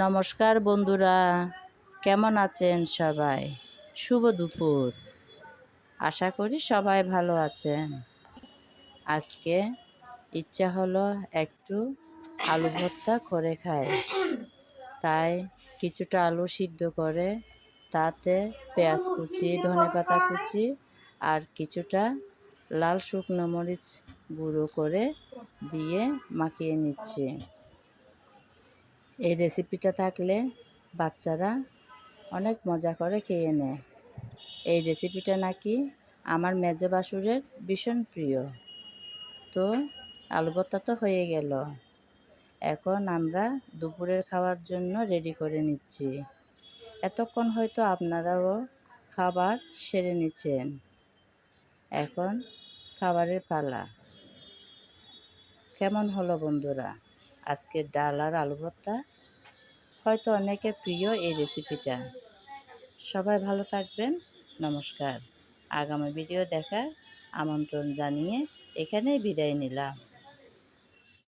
নমস্কার বন্ধুরা, কেমন আছেন সবাই? শুভ দুপুর। আশা করি সবাই ভালো আছেন। আজকে ইচ্ছা হলো একটু আলু ভর্তা করে খাই। তাই কিছুটা আলু সিদ্ধ করে তাতে পেঁয়াজ কুচি, ধনে পাতা কুচি আর কিছুটা লাল শুকনো মরিচ গুঁড়ো করে দিয়ে মাখিয়ে নিচ্ছি। এই রেসিপিটা থাকলে বাচ্চারা অনেক মজা করে খেয়ে নেয়। এই রেসিপিটা নাকি আমার মেজো বাসুরের ভীষণ প্রিয়। তো আলু তো হয়ে গেল। এখন আমরা দুপুরের খাওয়ার জন্য রেডি করে নিচ্ছি। এতক্ষণ হয়তো আপনারাও খাবার সেরে নিচ্ছেন। এখন খাবারের পালা। কেমন হলো বন্ধুরা? আজকের ডাল আর আলু ভর্তা। হয়তো অনেকের প্রিয় এই রেসিপিটা। সবাই ভালো থাকবেন, নমস্কার। আগামী ভিডিও দেখার আমন্ত্রণ জানিয়ে এখানেই বিদায় নিলাম।